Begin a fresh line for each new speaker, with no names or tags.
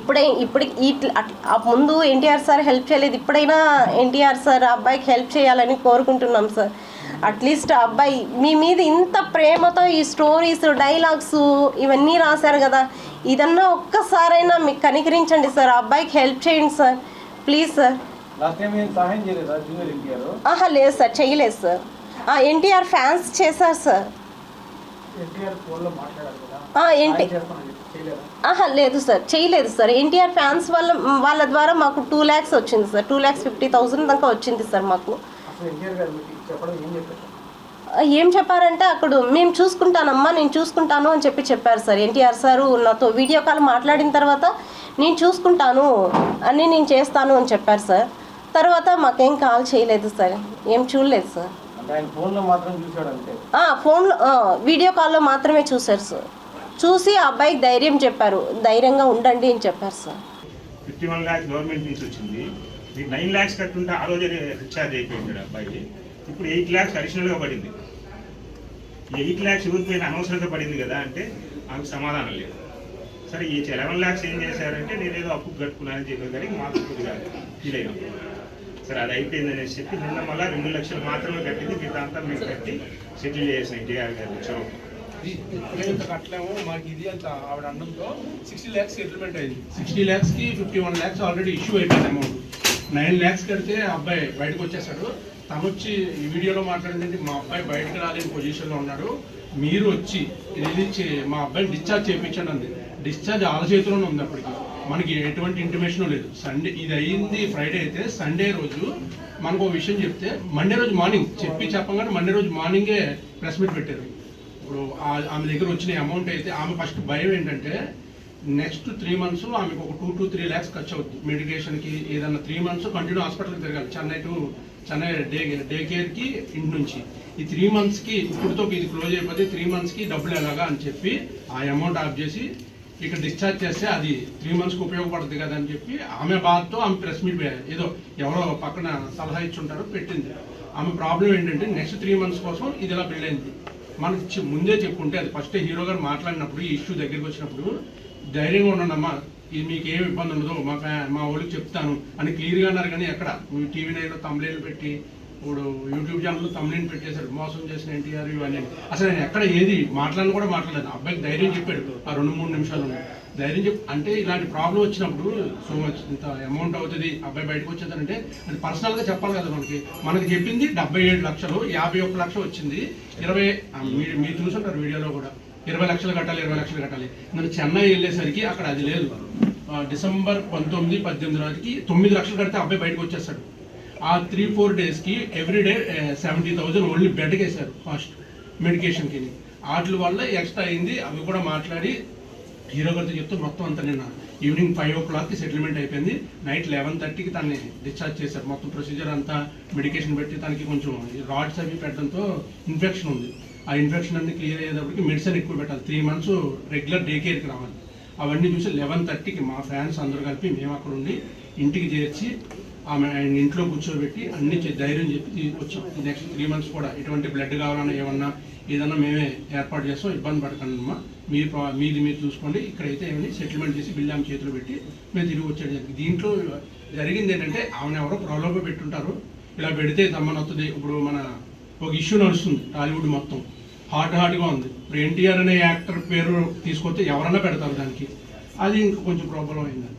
ఇప్పుడే ఇప్పుడు ఆ ముందు ఎన్టీఆర్ సార్ హెల్ప్ చేయలేదు. ఇప్పుడైనా ఎన్టీఆర్ సార్ ఆ అబ్బాయికి హెల్ప్ చేయాలని కోరుకుంటున్నాం సార్. అట్లీస్ట్ అబ్బాయి మీ మీద ఇంత ప్రేమతో ఈ స్టోరీస్ డైలాగ్స్ ఇవన్నీ రాశారు కదా. ఇదన్నా ఒక్కసారైనా మీకు కనికరించండి సార్. ఆ అబ్బాయికి హెల్ప్ చేయండి సార్. Please sir. ఆహా లేదు సార్. చేయలేదు సార్. ఎన్టీఆర్ ఫ్యాన్స్ చేశారు సార్
ఎన్టీఆర్ ఫోన్లో మాట్లాడారు కదా
ఆ, ఏంటి? ఆహా లేదు సార్ చేయలేదు సార్. ఎన్టీఆర్ ఫ్యాన్స్ వల్ల వాళ్ళ ద్వారా మాకు టూ ల్యాక్స్ వచ్చింది sir. Two lakhs fifty thousand దాకా వచ్చింది సార్ మాకు.
ఏం
చెప్పారంటే అక్కడ మేము చూసుకుంటానమ్మా నేను చూసుకుంటాను అని చెప్పి చెప్పారు సార్. ఎన్టీఆర్ సారు నాతో వీడియో కాల్ మాట్లాడిన తర్వాత నేను చూసుకుంటాను అన్నీ నేను చేస్తాను అని చెప్పారు సార్. తర్వాత మాకేం కాల్ చేయలేదు సార్. ఏం చూడలేదు సార్.
ఫోన్లో
వీడియో కాల్లో మాత్రమే చూశారు సార్. చూసి ఆ అబ్బాయికి ధైర్యం చెప్పారు. ధైర్యంగా ఉండండి అని చెప్పారు sir.
Fifty one lakhs government నుంచి వచ్చింది. మీకు నైన్ ల్యాక్స్ కట్టుంటే ఆ రోజే రీఛార్జ్ అయిపోయింది అబ్బాయి. ఇప్పుడు ఎయిట్ ల్యాక్స్ అడిషనల్గా పడింది. ఎయిట్ ల్యాక్స్ ఊరిపోయిన అనవసరంగా పడింది కదా అంటే ఆమెకు సమాధానం లేదు. సరే ఈ లెవెన్ ల్యాక్స్ ఏం చేశారంటే నేను ఏదో అప్పు కట్టుకున్నానని చెప్పాను కానీ మాకు కొద్దిగా ఫీల్ అయినాం సరే అది అయిపోయింది అనేసి చెప్పి నిన్న మళ్ళీ రెండు లక్షలు మాత్రమే కట్టింది. మిగతా అంతా మేము కట్టి సెటిల్ చేసిన ఎన్టీఆర్ గారు వచ్చాము
ఇంత కట్టలేము. మాకు ఇది అంత ఆవిడ అండంతో సిక్స్టీ ల్యాక్స్ సెటిల్మెంట్ అయింది. Sixty ల్యాక్స్కి fifty one lakhs already issue అయిపోయింది అమౌంట్ నైన్ ల్యాక్స్ కడితే ఆ అబ్బాయి బయటకు వచ్చేసాడు. తను వచ్చి ఈ వీడియోలో మాట్లాడింది మా అబ్బాయి బయటకు రాలేని పొజిషన్లో ఉన్నాడు. మీరు వచ్చి రిలీజ్ మా అబ్బాయిని డిశ్చార్జ్ చేయించండి అంది. డిశ్చార్జ్ ఆల చేతిలోనే ఉంది అప్పటికి. మనకి ఎటువంటి ఇంటిమేషన్ లేదు. సండే ఇది అయింది ఫ్రైడే అయితే సండే రోజు మనకు ఒక విషయం చెప్తే మండే రోజు మార్నింగ్ చెప్పి చెప్పగానే మండే రోజు మార్నింగే ప్రెస్ మీట్ పెట్టారు. ఇప్పుడు ఆమె దగ్గర వచ్చిన అమౌంట్ అయితే ఆమె ఫస్ట్ భయం ఏంటంటే నెక్స్ట్ త్రీ మంత్స్ ఆమెకు ఒక టూ టు త్రీ ల్యాక్స్ ఖర్చు అవుతుంది మెడికేషన్కి ఏదన్నా త్రీ మంత్స్ కంటిన్యూ హాస్పిటల్కి తిరగాలి. Chennai to Chennai day day కేర్కి ఇంటి నుంచి. ఈ త్రీ మంత్స్కి ఇప్పుడుతో ఇది క్లోజ్ అయిపోతే త్రీ మంత్స్కి డబ్బులు ఎలాగా అని చెప్పి ఆ అమౌంట్ ఆఫ్ చేసి ఇక్కడ డిశ్చార్జ్ చేస్తే అది త్రీ మంత్స్కి ఉపయోగపడుతుంది కదా అని చెప్పి ఆమె బాధతో ఆమె ప్రెస్ మీట్ ఏదో ఎవరో పక్కన సలహా ఇచ్చుంటారో పెట్టింది. ఆమె ప్రాబ్లం ఏంటంటే నెక్స్ట్ త్రీ మంత్స్ కోసం ఇది ఇలా బిల్ అయింది. మనకి ముందే చెప్పుకుంటే అది ఫస్ట్ హీరో గారు మాట్లాడినప్పుడు ఈ ఇష్యూ దగ్గరికి వచ్చినప్పుడు ధైర్యంగా ఉండండి ఇది మీకు ఏం ఇబ్బంది ఉండదు మా ఫ్యా- మా వాళ్ళకి చెప్తాను అని క్లియర్గా అన్నారు కానీ ఎక్కడ? టీవీ నైన్లో తమ్లేలు పెట్టి ఇప్పుడు యూట్యూబ్ ఛానల్ తమిళని పెట్టేశాడు మోసం చేసిన ఎన్టీఆర్ ఇవన్నీ. అసలు నేను ఎక్కడ ఏది మాట్లాడిన కూడా మాట్లాడలేదు. అబ్బాయికి ధైర్యం చెప్పాడు ఆ రెండు మూడు నిమిషాలు. ధైర్యం చెప్ అంటే ఇలాంటి ప్రాబ్లం వచ్చినప్పుడు సో మచ్ ఇంత అమౌంట్ అవుతుంది అబ్బాయి బయటకు వచ్చేదంటే అది పర్సనల్గా చెప్పాలి కదా మనకి. మనకి చెప్పింది డెబ్బై ఏడు లక్షలు యాభై ఒక్క లక్ష వచ్చింది. ఇరవై మీరు మీరు చూసుంటారు వీడియోలో కూడా. ఇరవై లక్షలు కట్టాలి ఇరవై లక్షలు కట్టాలి. నేను చెన్నై వెళ్ళేసరికి అక్కడ అది లేదు. డిసెంబర్ పంతొమ్మిది పద్దెనిమిది నాటికి తొమ్మిది లక్షలు కడితే అబ్బాయి బయటకు వచ్చేస్తాడు. ఆ త్రీ ఫోర్ డేస్కి ఎవ్రీడే సెవెంటీ థౌజండ్ ఓన్లీ బెడ్కి వేశారు ఫస్ట్ మెడికేషన్కి వాటి వల్ల ఎక్స్ట్రా అయింది అవి కూడా మాట్లాడి హీరో గారితో చెప్తే మొత్తం అంతా నిన్న ఈవినింగ్ ఫైవ్ ఓ క్లాక్కి సెటిల్మెంట్ అయిపోయింది. నైట్ లెవెన్ థర్టీకి తనని డిశ్చార్జ్ చేశారు. మొత్తం ప్రొసీజర్ అంతా మెడికేషన్ పెట్టి తనకి కొంచెం రాడ్స్ అవి పెట్టడంతో ఇన్ఫెక్షన్ ఉంది. ఆ ఇన్ఫెక్షన్ అన్ని క్లియర్ అయ్యేటప్పటికి మెడిసిన్ ఎక్కువ పెట్టాలి. త్రీ మంత్స్ రెగ్యులర్ డే కేర్కి రావాలి. అవన్నీ చూసి లెవెన్ థర్టీకి మా ఫ్యాన్స్ అందరూ కలిపి మేము అక్కడ ఉండి ఇంటికి చేర్చి ఆమె ఆయన ఇంట్లో కూర్చోబెట్టి అన్ని ధైర్యం చెప్పి తీ- వచ్చాం నెక్స్ట్ త్రీ మంత్స్ కూడా ఎటువంటి బ్లడ్ కావాలన్నా ఏమన్నా ఏదన్నా మేమే ఏర్పాటు చేస్తాం ఇబ్బంది పడకండి మీరు మీది మీరు చూసుకోండి. ఇక్కడైతే ఏమని సెటిల్మెంట్ చేసి బిల్లు ఆమె చేతిలో పెట్టి మేము తిరిగి వచ్చాడు దీంట్లో జరిగింది ఏంటంటే ఆమెను ఎవరో ప్రలోభ పెట్టుంటారు. ఇలా పెడితే తమ్మని వస్తుంది ఇప్పుడు మన ఒక ఇష్యూ నడుస్తుంది టాలీవుడ్ మొత్తం. హాట్ హాట్గా ఉంది. ఇప్పుడు ఎన్టీఆర్ అనే యాక్టర్ పేరు తీసుకొస్తే ఎవరన్నా పెడతారు దానికి. అది ఇంకా కొంచెం ప్రాబ్లం అయింది.